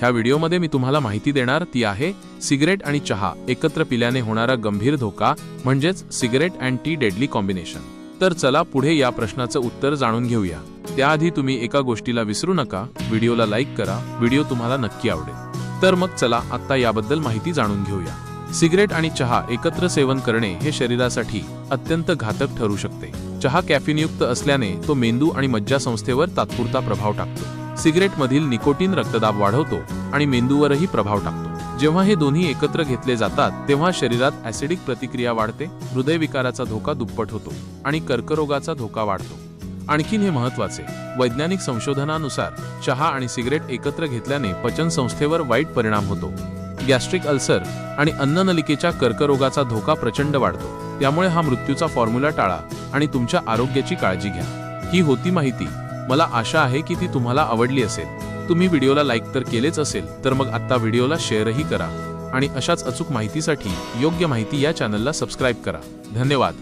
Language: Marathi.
ह्या व्हिडिओमध्ये मी तुम्हाला माहिती देणार ती आहे सिगरेट आणि चहा एकत्र पिल्याने होणारा गंभीर धोका म्हणजेच cigarette and tea deadly combination. तर चला पुढे या प्रश्नाचं उत्तर जाणून घेऊया. त्याआधी तुम्ही एका गोष्टीला विसरू नका व्हिडिओला लाईक करा व्हिडिओ तुम्हाला नक्की आवडेल. तर मग चला आत्ता याबद्दल माहिती जाणून घेऊया. सिगरेट आणि चहा एकत्र सेवन करणे हे शरीरासाठी अत्यंत घातक ठरू शकते. चहा कॅफिनयुक्त असल्याने तो मेंदू आणि मज्जासंस्थेवर तात्पुरता प्रभाव टाकतो. सिगरेटमधील निकोटीन रक्तदाब वाढवतो आणि मेंदूवरही प्रभाव टाकतो. जेव्हा हे दोन्ही एकत्र घेतले जातात तेव्हा शरीरात ऍसिडिक प्रतिक्रिया वाढते हृदयविकाराचा धोका दुप्पट होतो आणि कर्करोगाचा धोका वाढतो. आणखीन हे महत्त्वाचे वैज्ञानिक संशोधनानुसार चहा आणि सिगरेट एकत्र घेतल्याने पचन संस्थेवर वाईट परिणाम होतो. गॅस्ट्रिक अल्सर आणि अन्ननलिकेच्या कर्करोगाचा धोका प्रचंड वाढतो. त्यामुळे हा मृत्यूचा फॉर्म्युला टाळा आणि तुमच्या आरोग्याची काळजी घ्या. ही होती माहिती. मला आशा आहे की ती तुम्हाला आवडली असेल. तुम्ही व्हिडिओला लाईक तर केलेच असेल तर मग आत्ता व्हिडिओला शेअरही करा. आणि अशाच अचूक माहितीसाठी योग्य माहिती या चॅनलला सबस्क्राईब करा. धन्यवाद.